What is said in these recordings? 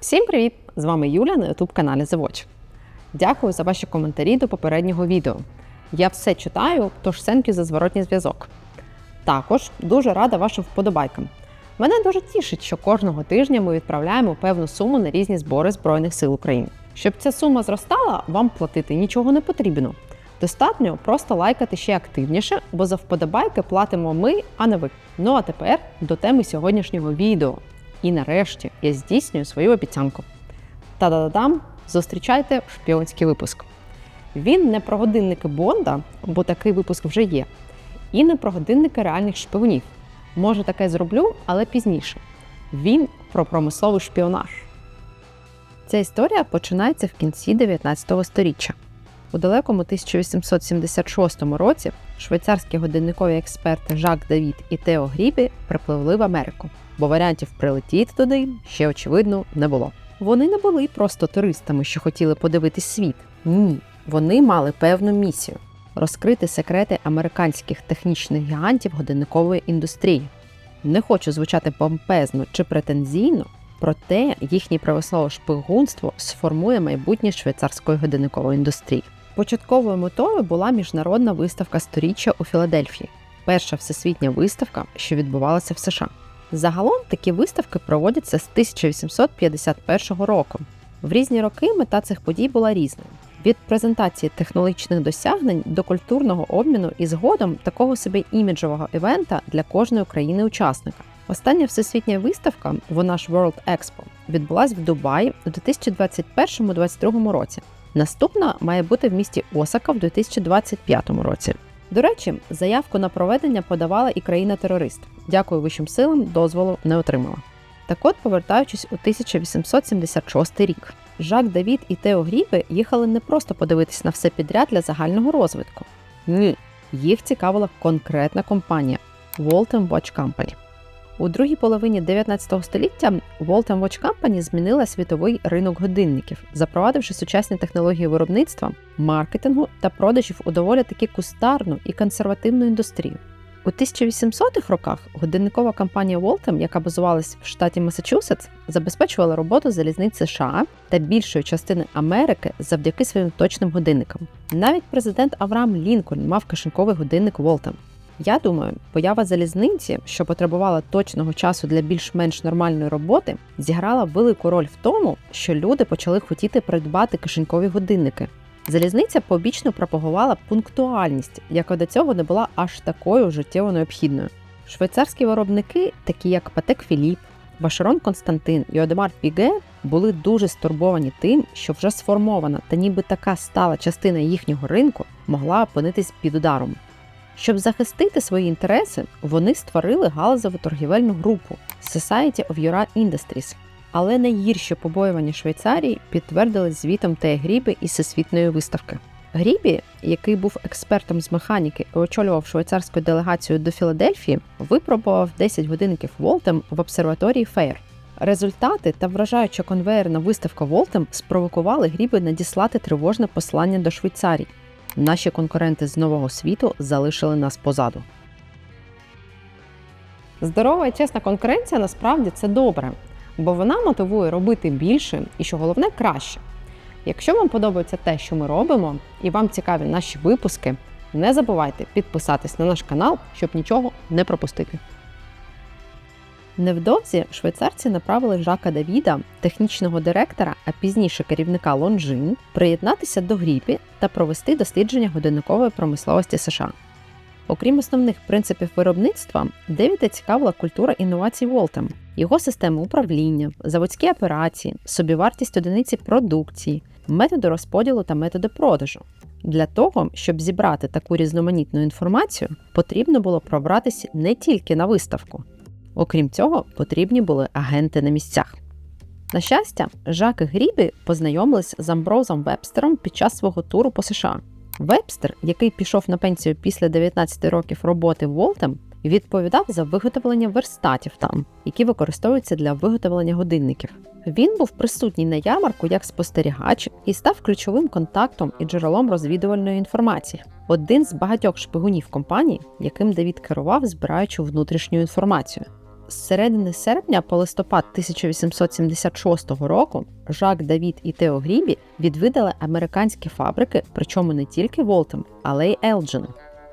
Всім привіт! З вами Юля на youtube каналі Watch. Дякую за ваші коментарі до попереднього відео. Я все читаю, тож сенкю за зворотній зв'язок. Також дуже рада вашим вподобайкам. Мене дуже тішить, що кожного тижня ми відправляємо певну суму на різні збори Збройних сил України. Щоб ця сума зростала, вам платити нічого не потрібно. Достатньо просто лайкати ще активніше, бо за вподобайки платимо ми, а не ви. Ну а тепер до теми сьогоднішнього відео. І нарешті я здійснюю свою обіцянку. Та-да-да-дам! Зустрічайте шпіонський випуск. Він не про годинники Бонда, бо такий випуск вже є, і не про годинники реальних шпіонів. Може, таке зроблю, але пізніше. Він про промисловий шпіонаж. Ця історія починається в кінці 19 століття. У далекому 1876 році швейцарські годинникові експерти Жак Давід і Тео Грібі припливли в Америку, бо варіантів прилетіти туди ще очевидно не було. Вони не були просто туристами, що хотіли подивитись світ. Ні, вони мали певну місію розкрити секрети американських технічних гігантів годинникової індустрії. Не хочу звучати помпезно чи претензійно, проте їхнє правослове шпигунство сформує майбутнє швейцарської годинникової індустрії. Початковою метою була міжнародна виставка сторіччя у Філадельфії, перша всесвітня виставка, що відбувалася в США. Загалом такі виставки проводяться з 1851 року. В різні роки мета цих подій була різною: від презентації технологічних досягнень до культурного обміну і згодом такого собі іміджового івента для кожної країни-учасника. Остання всесвітня виставка, вона ж World Expo, відбулась в Дубаї у 2021-2022 році. Наступна має бути в місті Осака в 2025 році. До речі, заявку на проведення подавала і країна-терорист. Дякую вищим силам, дозволу не отримала. Так от, повертаючись у 1876 рік, Жак Давід і Тео Грібе їхали не просто подивитись на все підряд для загального розвитку. Ні, їх цікавила конкретна компанія Waltham Watch Company. У другій половині 19 століття Waltham Watch Company змінила світовий ринок годинників, запровадивши сучасні технології виробництва, маркетингу та продажів у доволі таки кустарну і консервативну індустрію. У 1800-х роках годинникова компанія Waltham, яка базувалась в штаті Масачусетс, забезпечувала роботу залізниць США та більшої частини Америки завдяки своїм точним годинникам. Навіть президент Авраам Лінкольн мав кишеньковий годинник Waltham. Я думаю, поява залізниці, що потребувала точного часу для більш-менш нормальної роботи, зіграла велику роль в тому, що люди почали хотіти придбати кишенькові годинники. Залізниця побічно пропагувала пунктуальність, яка до цього не була аж такою життєво необхідною. Швейцарські виробники, такі як Патек Філіп, Башерон Константин і Одемар Піге, були дуже стурбовані тим, що вже сформована та ніби така стала частина їхнього ринку могла опинитись під ударом. Щоб захистити свої інтереси, вони створили галузеву торгівельну групу Society of Euro Industries. Але найгірші побоювання Швейцарії підтвердили звітом Тея Грібі із всесвітньої виставки. Грібі, який був експертом з механіки і очолював швейцарську делегацію до Філадельфії, випробував 10 годинників Волтем в обсерваторії Фейр. Результати та вражаюча конвеєрна виставка Волтем спровокували Грібі надіслати тривожне послання до Швейцарії. Наші конкуренти з нового світу залишили нас позаду. Здорова і чесна конкуренція насправді це добре, бо вона мотивує робити більше і, що головне, краще. Якщо вам подобається те, що ми робимо, і вам цікаві наші випуски, не забувайте підписатись на наш канал, щоб нічого не пропустити. Невдовзі швейцарці направили Жака Давіда, технічного директора, а пізніше керівника Лонжин, приєднатися до Гріпі та провести дослідження годинникової промисловості США. Окрім основних принципів виробництва, Девіда цікавила культура інновацій Волтем, його системи управління, заводські операції, собівартість одиниці продукції, методи розподілу та методи продажу. Для того, щоб зібрати таку різноманітну інформацію, потрібно було пробратися не тільки на виставку. Окрім цього, потрібні були агенти на місцях. На щастя, Жак і Грібі познайомились з Амброзом Вебстером під час свого туру по США. Вебстер, який пішов на пенсію після 19 років роботи Волтем, відповідав за виготовлення верстатів там, які використовуються для виготовлення годинників. Він був присутній на ярмарку як спостерігач і став ключовим контактом і джерелом розвідувальної інформації. Один з багатьох шпигунів компанії, яким Давід керував, збираючи внутрішню інформацію. З середини серпня по листопад 1876 року Жак Давід і Тео Грібі відвідали американські фабрики, причому не тільки Волтем, але й Елджин.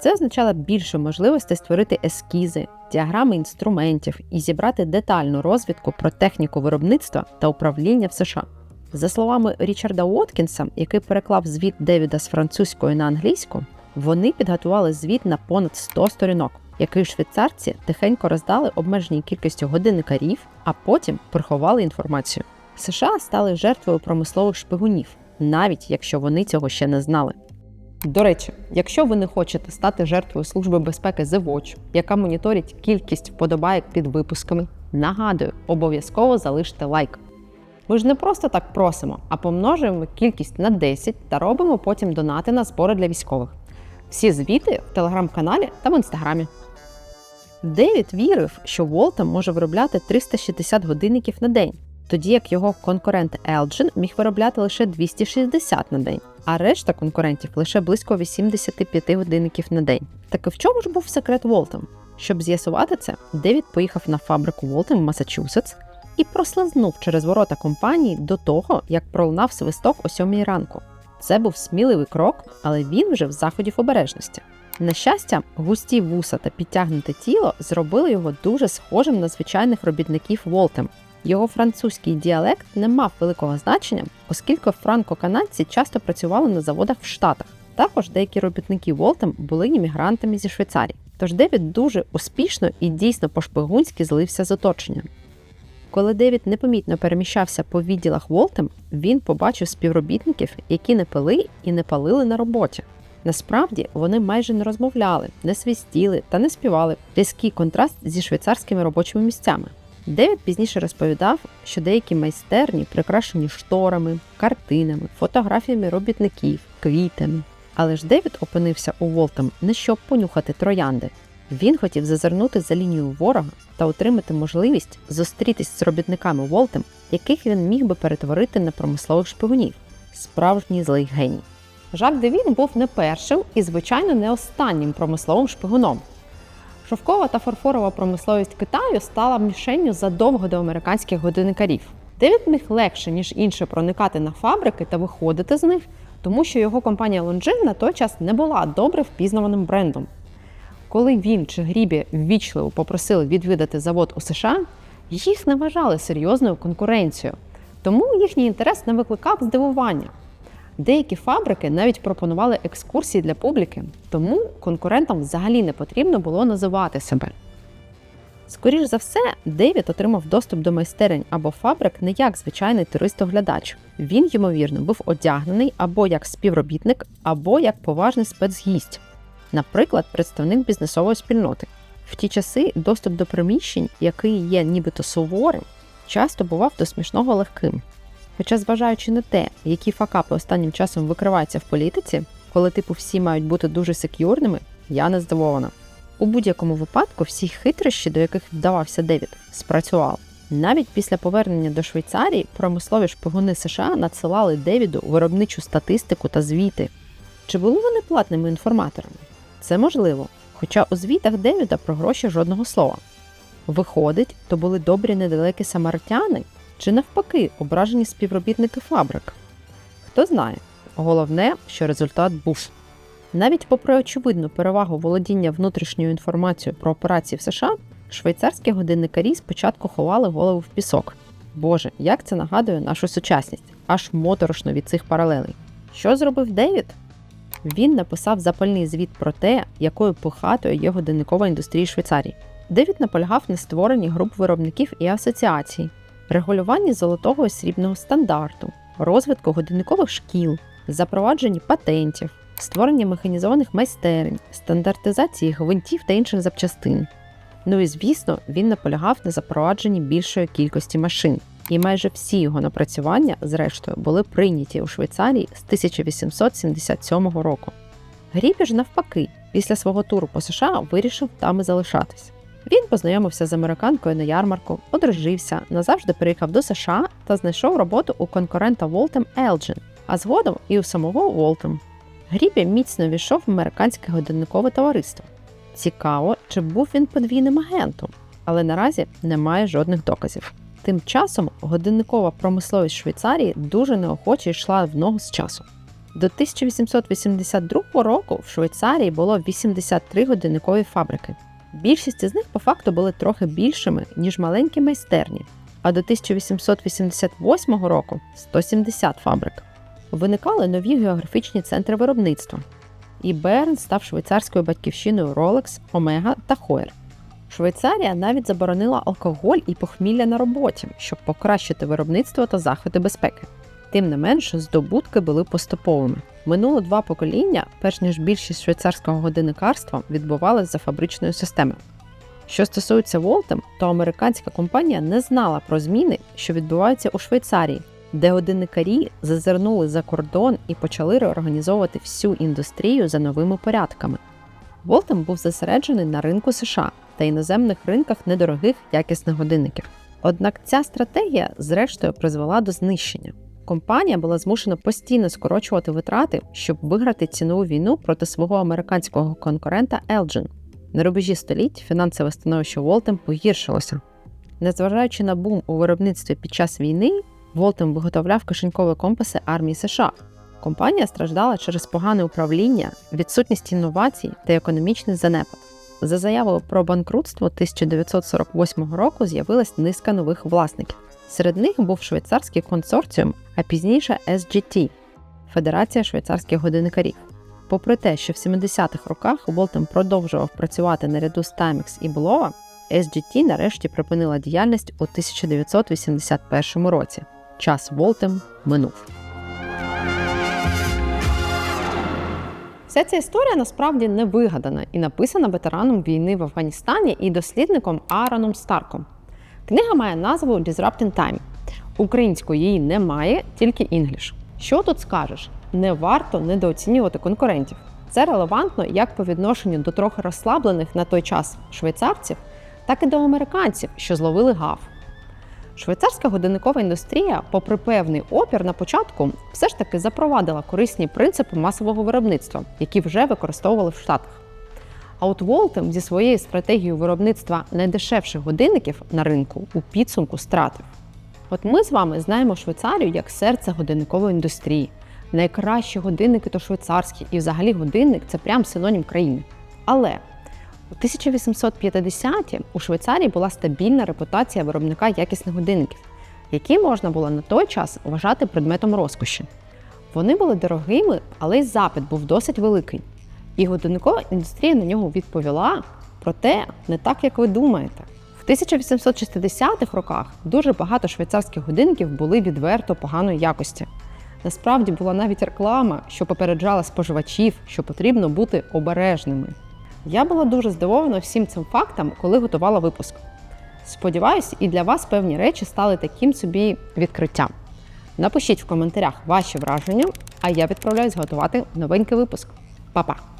Це означало більше можливостей створити ескізи, діаграми інструментів і зібрати детальну розвідку про техніку виробництва та управління в США. За словами Річарда Уоткінса, який переклав звіт Девіда з французької на англійську, вони підготували звіт на понад 100 сторінок, який швейцарці тихенько роздали обмеженій кількістю годинникарів, а потім приховали інформацію. США стали жертвою промислових шпигунів, навіть якщо вони цього ще не знали. До речі, якщо ви не хочете стати жертвою Служби безпеки The Watch, яка моніторить кількість вподобайок під випусками, нагадую, обов'язково залиште лайк. Ми ж не просто так просимо, а помножуємо кількість на 10 та робимо потім донати на збори для військових. Всі звіти в телеграм-каналі та в інстаграмі. Девід вірив, що Волтом може виробляти 360 годинників на день, тоді як його конкурент Elgin міг виробляти лише 260 на день, а решта конкурентів лише близько 85 годинників на день. Так і в чому ж був секрет Волтом? Щоб з'ясувати це, Девід поїхав на фабрику Волтом в Масачусетс і прослизнув через ворота компанії до того, як пролунав свисток о сьомій ранку. Це був сміливий крок, але він вже в заходів обережності. На щастя, густі вуса та підтягнуте тіло зробили його дуже схожим на звичайних робітників Волтем. Його французький діалект не мав великого значення, оскільки франко-канадці часто працювали на заводах в Штатах. Також деякі робітники Волтем були іммігрантами зі Швейцарії. Тож Девід дуже успішно і дійсно по-шпигунськи злився з оточенням. Коли Девід непомітно переміщався по відділах Волтем, він побачив співробітників, які не пили і не палили на роботі. Насправді вони майже не розмовляли, не свистіли та не співали різкий контраст зі швейцарськими робочими місцями. Девід пізніше розповідав, що деякі майстерні прикрашені шторами, картинами, фотографіями робітників, квітами. Але ж Девід опинився у Волтом не щоб понюхати троянди. Він хотів зазирнути за лінію ворога та отримати можливість зустрітись з робітниками Волтем, яких він міг би перетворити на промислових шпигунів. Справжній злий геній. Жак Девін був не першим і, звичайно, не останнім промисловим шпигуном. Шовкова та фарфорова промисловість Китаю стала мішенню задовго до американських годинникарів. Девід міг легше, ніж інші, проникати на фабрики та виходити з них, тому що його компанія Longines на той час не була добре впізнаваним брендом. Коли він чи Грібі ввічливо попросили відвідати завод у США, їх не вважали серйозною конкуренцією, тому їхній інтерес не викликав здивування. Деякі фабрики навіть пропонували екскурсії для публіки, тому конкурентам взагалі не потрібно було називати себе. Скоріш за все, Девід отримав доступ до майстерень або фабрик не як звичайний туристоглядач. Він, ймовірно, був одягнений або як співробітник, або як поважний спецгість, наприклад, представник бізнесової спільноти. В ті часи доступ до приміщень, який є нібито суворим, часто бував до смішного легким. Хоча, зважаючи на те, які факапи останнім часом викриваються в політиці, коли типу всі мають бути дуже сек'юрними, я не здивована. У будь-якому випадку всі хитрощі, до яких вдавався Девід, спрацювали. Навіть після повернення до Швейцарії промислові шпигуни США надсилали Девіду виробничу статистику та звіти. Чи були вони платними інформаторами? Це можливо, хоча у звітах Девіда про гроші жодного слова. Виходить, то були добрі недалекі самаритяни, чи навпаки ображені співробітники фабрик. Хто знає, головне, що результат був. Навіть попри очевидну перевагу володіння внутрішньою інформацією про операції в США, швейцарські годинникарі спочатку ховали голову в пісок. Боже, як це нагадує нашу сучасність, аж моторошно від цих паралелей. Що зробив Девід? Він написав запальний звіт про те, якою пихатою є годинникова індустрія Швейцарії. Девід наполягав на створенні груп виробників і асоціацій, регулюванні золотого і срібного стандарту, розвитку годинникових шкіл, запровадженні патентів, створення механізованих майстерень, стандартизації гвинтів та інших запчастин. Ну і звісно, він наполягав на запровадженні більшої кількості машин. І майже всі його напрацювання, зрештою, були прийняті у Швейцарії з 1877 року. Грібі ж навпаки, після свого туру по США вирішив там і залишатись. Він познайомився з американкою на ярмарку, одружився, назавжди переїхав до США та знайшов роботу у конкурента Волтем Елджин, а згодом і у самого Волтем. Грібі міцно війшов в американське годинникове товариство. Цікаво, чи був він подвійним агентом. але наразі немає жодних доказів. Тим часом годинникова промисловість Швейцарії дуже неохоче йшла в ногу з часом. До 1882 року в Швейцарії було 83 годинникові фабрики. Більшість із них по факту були трохи більшими, ніж маленькі майстерні, а до 1888 року 170 фабрик. Виникали нові географічні центри виробництва. І Берн став швейцарською батьківщиною Rolex, Omega та Heuer. Швейцарія навіть заборонила алкоголь і похмілля на роботі, щоб покращити виробництво та заходи безпеки. Тим не менше, здобутки були поступовими. Минуло два покоління, перш ніж більшість швейцарського годинникарства відбувалась за фабричною системою. Що стосується Волтем, то американська компанія не знала про зміни, що відбуваються у Швейцарії, де годинникарі зазирнули за кордон і почали реорганізовувати всю індустрію за новими порядками. Волтем був зосереджений на ринку США та іноземних ринках недорогих якісних годинників. Однак ця стратегія, зрештою, призвела до знищення. Компанія була змушена постійно скорочувати витрати, щоб виграти цінову війну проти свого американського конкурента Elgin. На рубежі століть фінансове становище Волтем погіршилося. Незважаючи на бум у виробництві під час війни, Волтем виготовляв кишенькові компаси армії США. Компанія страждала через погане управління, відсутність інновацій та економічний занепад. За заявою про банкрутство 1948 року з'явилась низка нових власників. Серед них був швейцарський консорціум, а пізніше SGT – Федерація швейцарських годинникарів. Попри те, що в 70-х роках Волтем продовжував працювати наряду з Timex і Bulova, SGT нарешті припинила діяльність у 1981 році. Час Волтем минув. Вся ця історія насправді не вигадана і написана ветераном війни в Афганістані і дослідником Аароном Старком. Книга має назву Disrupting Time. Українською її немає, тільки інгліш. Що тут скажеш? Не варто недооцінювати конкурентів. Це релевантно як по відношенню до трохи розслаблених на той час швейцарців, так і до американців, що зловили гав. Швейцарська годинникова індустрія, попри певний опір на початку, все ж таки запровадила корисні принципи масового виробництва, які вже використовували в Штатах. А от Волтем зі своєю стратегією виробництва найдешевших годинників на ринку у підсумку стратив. От ми з вами знаємо Швейцарію як серце годинникової індустрії. Найкращі годинники то швейцарські, і взагалі годинник це прям синонім країни. Але у 1850-ті у Швейцарії була стабільна репутація виробника якісних годинників, які можна було на той час вважати предметом розкоші. Вони були дорогими, але й запит був досить великий. І годинникова індустрія на нього відповіла, проте не так, як ви думаєте. В 1860-х роках дуже багато швейцарських годинників були відверто поганої якості. Насправді була навіть реклама, що попереджала споживачів, що потрібно бути обережними. Я була дуже здивована всім цим фактам, коли готувала випуск. Сподіваюсь, і для вас певні речі стали таким собі відкриттям. Напишіть в коментарях ваші враження, а я відправляюсь готувати новенький випуск. Па-па!